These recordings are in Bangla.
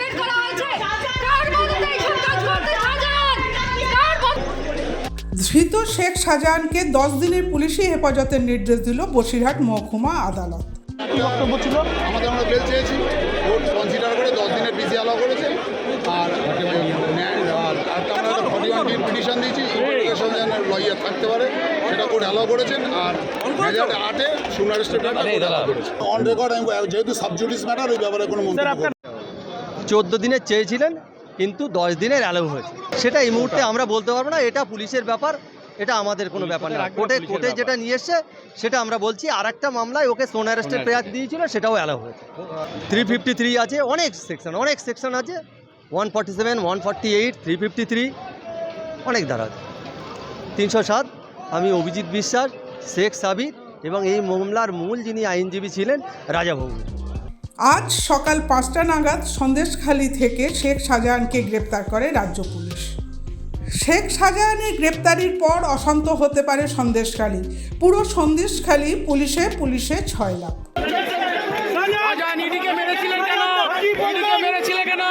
বের করা হয়েছে। কার বলতে এইসব কাজ করতে শাহজাহান কার ধৃত শেখ শাহজাহানকে দশ দিনের পুলিশি হেফাজতের নির্দেশ দিল বসিরহাট মহকুমা আদালত। বক্তব্য ছিল আমাদের আমরা বেল চেয়েছি। কোর্ট কনসিডার করে দশ দিনের পিসি অ্যালাউ করেছে। আর আর আমরা ফর্টি ওয়ান পিটিশন দিয়েছি লয়ার থাকতে পারে সেটা কোর্ট অ্যালাউ করেছেন। আর আটে সুনার অন রেকর্ড আমি যেহেতু সাবজুডিস ম্যাটার ওই ব্যাপারে কোনো মন্তব্য। চোদ্দ দিনের চেয়েছিলেন কিন্তু দশ দিনের অ্যালাউ হয়েছে। সেটা এই মুহূর্তে আমরা বলতে পারব না এটা পুলিশের ব্যাপার এটা আমাদের কোনো ব্যাপার না। কোর্টে কোর্টে যেটা নিয়ে এসছে সেটা আমরা বলছি আর একটা মামলায় ওকে সোন অ্যারেস্টের পেয়ার দিয়েছিল সেটাও অ্যালাউ হয়েছে। থ্রি ফিফটি থ্রি আছে অনেক সেকশন অনেক সেকশন আছে। One forty seven one forty eight three fifty three অনেক ধারা আছে। তিনশো সাত আমি অভিজিৎ বিশ্বাস শেখ সাবির এবং এই মামলার মূল যিনি আইনজীবী ছিলেন রাজা ভৌমিক আজ সকাল পাঁচটা নাগাদ সন্দেশখালী থেকে শেখ শাহজাহানকে গ্রেপ্তার করে রাজ্য পুলিশ। শেখ শাহজাহানের গ্রেপ্তারির পর অশান্ত হতে পারে সন্দেশখালী। পুরো সন্দেশখালী পুলিশে পুলিশে ছয় লাখ। কেন ইডিকে মেরেছিলে কেন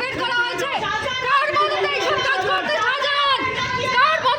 বের করা হয়েছে কার বলতে এইসব কাজ করতে শাহজাহান কার বল